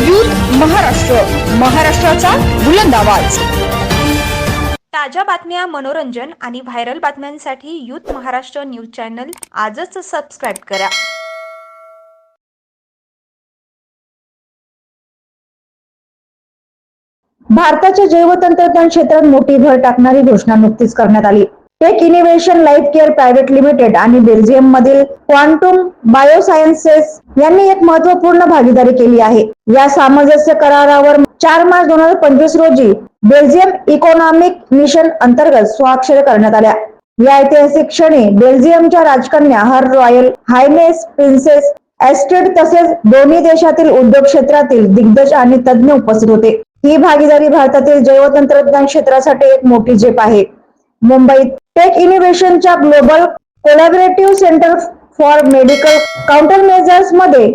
Youth Maharashtra. महाराष्ट्राचा बुलंद आवाज. ताज्या बातम्या मनोरंजन आणि व्हायरल बातम्यांसाठी यूथ महाराष्ट्र न्यूज चॅनल आजच सबस्क्राईब करा. भारताच्या जैवतंत्रज्ञान क्षेत्रात मोठी भर टाकणारी घोषणा नुकतीच करण्यात आली. Tech innovation life care private limited आणि बेल्जियम मधील क्वांटुम बायोसायन्सेस यांनी एक महत्त्वपूर्ण भागीदारी केली आहे. या सामंजस्य करारावर चार मार्च दोन हजार पंचवीस रोजी बेल्जियम इकॉनॉमिक मिशन अंतर्गत स्वाक्षर करण्यात आल्या. या ऐतिहासिक क्षणी बेल्जियमच्या राजकन्या her royal highness princess Astrid तसेच दोन्ही देशातील उद्योग क्षेत्रातील दिग्गज आणि तज्ज्ञ उपस्थित होते. ही भागीदारी भारतातील जैवतंत्रज्ञान क्षेत्रासाठी एक मोठी झेप आहे. मुंबईत tech इनोव्हेशनच्या global collaborative centre for medical counter मेजर्समध्ये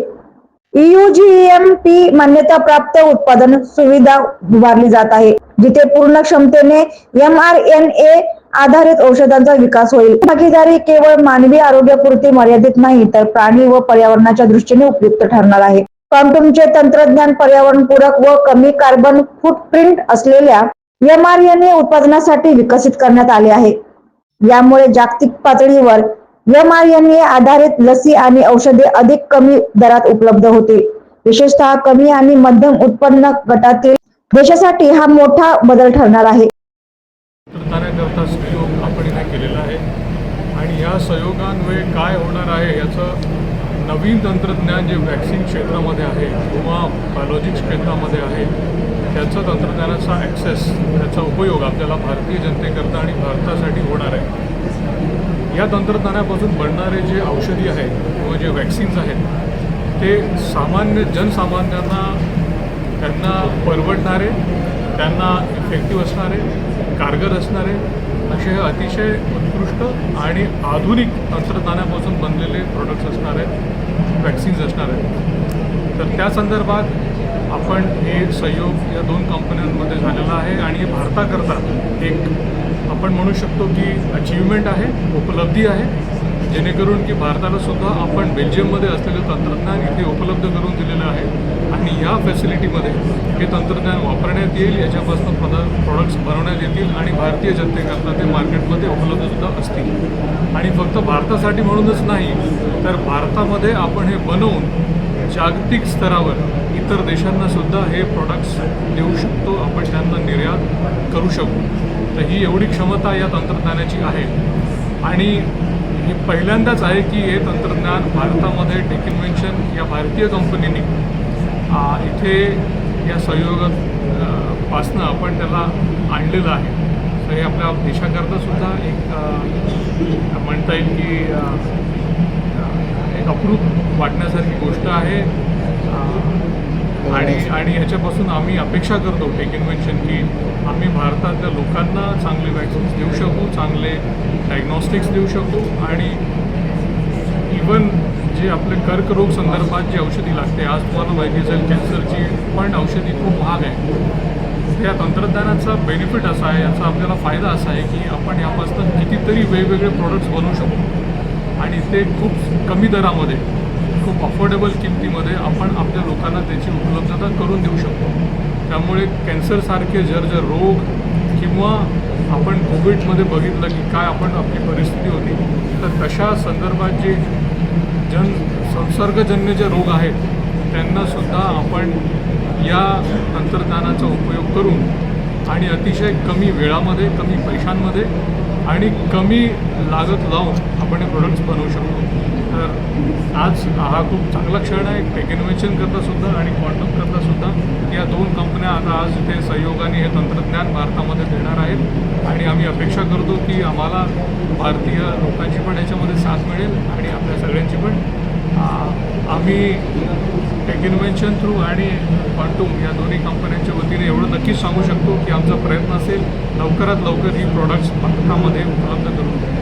E EU GMP मान्यता प्राप्त उत्पादन सुविधा उभारली जात आहे जिथे पूर्ण क्षमतेने एम आर एन ए आधारित औषधांचा विकास होईल. भागीदारी केवळ मानवी आरोग्यापुरती मर्यादित नाही तर प्राणी व पर्यावरणाच्या दृष्टीने उपयुक्त ठरणार आहे. क्वांटमचे तंत्रज्ञान पर्यावरणपूरक व कमी कार्बन फुटप्रिंट असलेल्या एम आर एन ए उत्पादनासाठी विकसित करण्यात आले आहे. यामुळे जागतिक पातळीवर एम आर एन ए आधारित लसी आणि औषधे अधिक कमी दरात उपलब्ध होतील. विशेषतः कमी आणि मध्यम उत्पन्न गटातील देशासाठी हा मोठा बदल ठरणार आहे. तंत्रज्ञानाकरता सहयोग आपण इथे केलेला आहे. आणि या सहयोगान्वये काय होणार आहे याचं नवीन तंत्रज्ञान जे वॅक्सिन क्षेत्रामध्ये आहे किंवा बायोलॉजिक्स क्षेत्रामध्ये आहे त्याचं तंत्रज्ञानाचा ॲक्सेस त्याचा उपयोग आपल्याला भारतीय जनतेकरता आणि भारतासाठी होणार आहे. या तंत्रज्ञानापासून बनणारे जे औषधी आहेत किंवा जे वॅक्सिन्स आहेत ते सामान्य जनसामान्यांना त्यांना परवडणारे त्यांना इफेक्टिव्ह असणारे कारगर असणारे असे हे अतिशय उत्कृष्ट आणि आधुनिक तंत्रज्ञानापासून बनलेले प्रोडक्ट्स असणार आहेत वॅक्सिन्स असणार. आहेत तर त्या संदर्भात आपण हे सहयोग या दोन कंपन्यांमध्ये झालेला आहे आणि हे भारताकरता एक आपण म्हणू शकतो की अचीवमेंट आहे उपलब्धी आहे. जेणेकरून की भारताला सुद्धा आपण बेल्जियममध्ये असलेलं तंत्रज्ञान इथे उपलब्ध करून दिलेलं आहे. आणि या फॅसिलिटीमध्ये हे तंत्रज्ञान वापरण्यात येईल याच्यापासून पदा प्रॉडक्ट्स बनवण्यात येतील आणि भारतीय जनतेकरता ते मार्केटमध्ये उपलब्धसुद्धा असतील. आणि फक्त भारतासाठी म्हणूनच नाही तर भारतामध्ये आपण हे बनवून जागतिक स्तरावर इतर देशांना सुद्धा हे प्रॉडक्ट्स देऊ शकतो. आपण त्यांना निर्यात करू शकू. तर ही एवढी क्षमता या तंत्रज्ञानाची आहे. आणि हे पहिल्यांदाच आहे की हे तंत्रज्ञान भारतामध्ये टेक इन्व्हेन्शन या भारतीय कंपनीने इथे या सहयोगापासनं पासनं आपण त्याला आणलेलं आहे. तर हे आपल्या देशाकरता सुद्धा एक म्हणता येईल की एक अप्रूप वाटण्यासारखी गोष्ट आहे. आणि आणि याच्यापासून आम्ही अपेक्षा करतो टेक इन्व्हेन्शन की आम्ही भारतातल्या लोकांना चांगले वॅक्सिन्स देऊ शकू चांगले डायग्नॉस्टिक्स देऊ शकू आणि इवन जे आपले कर्करोग संदर्भात जी औषधी लागते आज तुम्हाला माहिती असेल कॅन्सरची पण औषधी खूप महाग आहे. त्या तंत्रज्ञानाचा बेनिफिट असा आहे याचा आपल्याला फायदा असा आहे की आपण यापासून कितीतरी वेगवेगळे प्रोडक्ट्स बनवू शकतो आणि ते खूप कमी दरामध्ये. खूप अफोर्डेबल किमतीमध्ये आपण आपल्या लोकांना त्याची उपलब्धता करून देऊ शकतो. त्यामुळे कॅन्सरसारखे जर जर रोग किंवा आपण कोविडमध्ये बघितलं की काय आपण आपली परिस्थिती होती तर तशा संदर्भात जे जन संसर्गजन्य जे रोग आहेत त्यांनासुद्धा आपण या तंत्रज्ञानाचा उपयोग करून आणि अतिशय कमी वेळामध्ये कमी पैशांमध्ये आणि कमी लागत लावून आपण हे प्रोडक्ट्स बनवू शकतो. तर आज हा खूप चांगला क्षण आहे. टेक इन्व्हेन्शन करता सुद्धा आणि क्वांटम करता सुद्धा या दोन कंपन्या आता आज इथे सहयोगाने हे तंत्रज्ञान भारतामध्ये देणार आहेत. आणि आम्ही अपेक्षा करतो की आम्हाला भारतीय लोकांची पण याच्यामध्ये साथ मिळेल आणि आपल्या सगळ्यांची पण. आम्ही टेक इन्व्हेन्शन थ्रू आणि क्वांटूम या दोन्ही कंपन्यांच्या वतीने एवढं नक्कीच सांगू शकतो की आमचा प्रयत्न असेल लवकरात लवकर ही प्रॉडक्ट्स भारतामध्ये उपलब्ध करून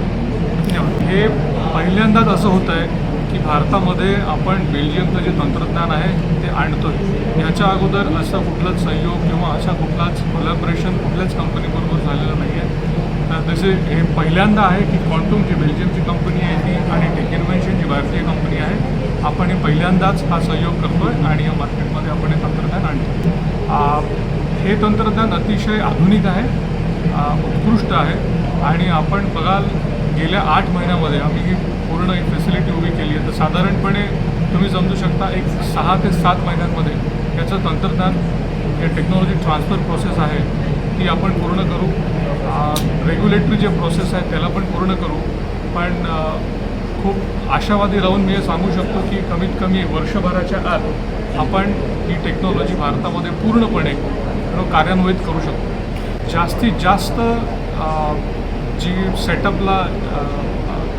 द्यायला. हे पहिल्यांदाच असं होतं आहे की भारतामध्ये आपण बेल्जियमचं जे तंत्रज्ञान आहे ते आणतो आहे याच्या अगोदर असा कुठलाच सहयोग किंवा अशा कुठलाच कोलॅबरेशन कुठल्याच कंपनीबरोबर झालेलं नाही आहे तर तसे हे पहिल्यांदा आहे की क्वांटूम जी बेल्जियमची कंपनी आहे ती आणि टेक इन्व्हेन्शन जी भारतीय कंपनी आहे आपण हे पहिल्यांदाच हा सहयोग करतो आहे आणि या मार्केटमध्ये आपण हे तंत्रज्ञान आणतो हे तंत्रज्ञान अतिशय आधुनिक आहे उत्कृष्ट आहे आणि आपण बघाल गेल्या आठ महिन्यामध्ये आम्ही ही पूर्ण एक फॅसिलिटी उभी केली आहे. तर साधारणपणे तुम्ही समजू शकता एक सहा ते सात महिन्यांमध्ये याचं तंत्रज्ञान जे टेक्नॉलॉजी ट्रान्सफर प्रोसेस आहे ती आपण पूर्ण करू. रेग्युलेटरी जे प्रोसेस आहे त्याला पण पूर्ण करू. पण खूप आशावादी राहून मी हे सांगू शकतो की कमीत कमी वर्षभराच्या आत आपण ही टेक्नॉलॉजी भारतामध्ये पूर्णपणे कार्यान्वित करू शकतो. जास्तीत जास्त जी सेटअपला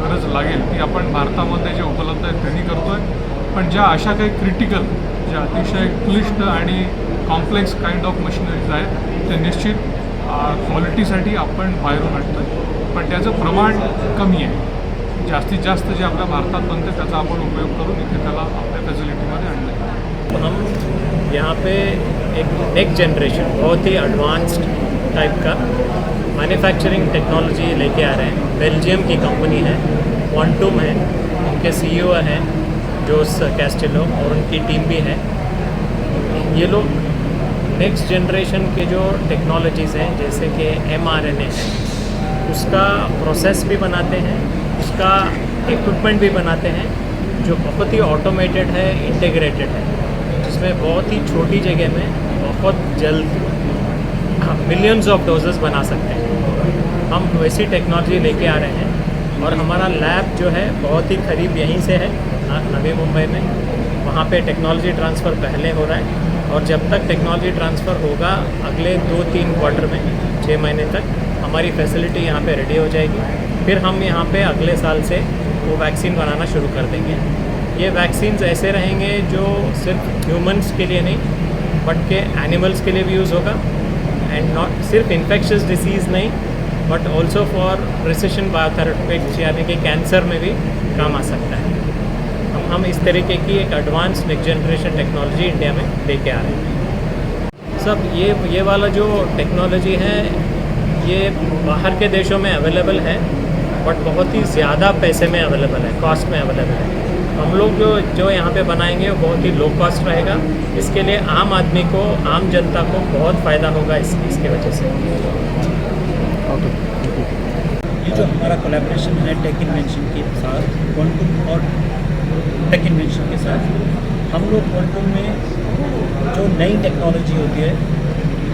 गरज लागेल ती आपण भारतामध्ये जे उपलब्ध आहेत त्यांनी करतो आहे पण ज्या अशा काही क्रिटिकल ज्या अतिशय क्लिष्ट आणि कॉम्प्लेक्स काइंड ऑफ मशिनरीज आहेत ते निश्चित क्वालिटीसाठी आपण बाहेरून आणतो आहे पण त्याचं प्रमाण कमी आहे. जास्तीत जास्त जे आपल्या भारतात बनते त्याचा आपण उपयोग करून इथे त्याला आपल्या फॅसिलिटीमध्ये आणलं. आहे हम यहाँ पे एक नेक्स्ट जनरेशन बहुत ही एडवांस्ड टाइप का मैन्युफैक्चरिंग टेक्नोलॉजी लेके आ रहे हैं। बेल्जियम की कंपनी है क्वांटम है, उनके सीईओ हैं जोस कैस्टिलो और उनकी टीम भी है। ये लोग नेक्स्ट जनरेशन के जो टेक्नोलॉजीज़ हैं, जैसे कि एम आर एन ए है उसका प्रोसेस भी बनाते हैं, उसका इक्विपमेंट भी बनाते हैं, जो बहुत ही ऑटोमेटेड है इंटीग्रेटेड है। जिसमें बहुत ही छोटी जगह में बहुत जल्द मिलियंस ऑफ़ डोजेस बना सकते हैं। हम वैसी टेक्नोलॉजी लेके आ रहे हैं और हमारा लैब जो है बहुत ही करीब यहीं से है नवी मुंबई में। वहाँ पे टेक्नोलॉजी ट्रांसफ़र पहले हो रहा है और जब तक टेक्नोलॉजी ट्रांसफ़र होगा अगले दो तीन क्वार्टर में छः महीने तक, हमारी फैसिलिटी यहाँ पे रेडी हो जाएगी। फिर हम यहाँ पे अगले साल से वो वैक्सीन बनाना शुरू कर देंगे। ये वैक्सीन्स ऐसे रहेंगे जो सिर्फ़ ह्यूमंस के लिए नहीं बट के एनिमल्स के लिए भी यूज़ होगा। एंड नॉट सिर्फ़ इन्फेक्शस डिसीज़ नहीं but also for precision biotherapeutics यानी कि कैंसर में भी काम आ सकता है। हम हम इस तरीके की एक advance next generation technology India में लेके आ रहे हैं। सब ये ये वाला जो टेक्नोलॉजी है, ये बाहर के देशों में अवेलेबल है बट बहुत ही ज़्यादा पैसे में अवेलेबल है कॉस्ट में अवेलेबल है। हम लोग जो जो यहाँ पे बनाएँगे, वो बहुत ही लो कॉस्ट रहेगा। इसके लिए आम आदमी को, आम जनता को बहुत फ़ायदा होगा इस, इसकी वजह से। ये जो हमारा कोलेब्रेशन है टेक इन्वेंशन के साथ क्वांटम और टेक इन्वेंशन के साथ, हम लोग क्वांटम में जो नई टेक्नोलॉजी होती है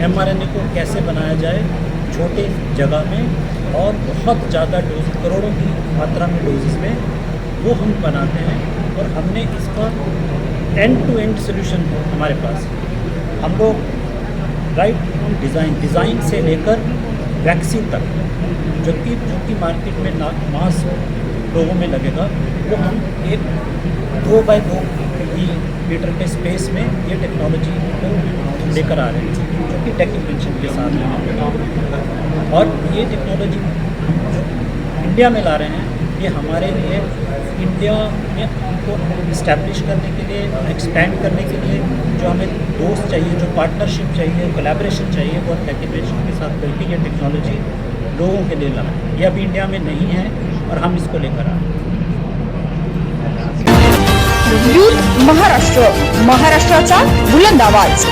एम को कैसे बनाया जाए, छोटे जगह में और बहुत ज़्यादा डोज करोड़ों की मात्रा में डोजेस में, वो हम बनाते हैं। और हमने इसका एंड टू एंड सोल्यूशन हमारे पास। हम लोग राइट फ्रॉम डिज़ाइन डिज़ाइन से लेकर वैक्सीन तक, जो कि जो कि मार्केट में ना मास लोगों में लगेगा, वो हम एक दो बाय दो मीटर के स्पेस में ये टेक्नोलॉजी को लेकर आ रहे हैं, जो कि टेक इन्वेंशन के साथ है और ये टेक्नोलॉजी जो इंडिया में ला रहे हैं, ये हमारे लिए इंडिया में हमको इस्टेब्लिश करने के लिए एक्सपेंड करने के लिए जो हमें दोस्त चाहिए, जो पार्टनरशिप चाहिए कोलैबोरेशन चाहिए, वो टेक के साथ करके ये टेक्नोलॉजी लोगों के लिए ला ये अभी इंडिया में नहीं है और हम इसको लेकर आए। महाराष्ट्र महाराष्ट्राचा बुलंद आवाज़।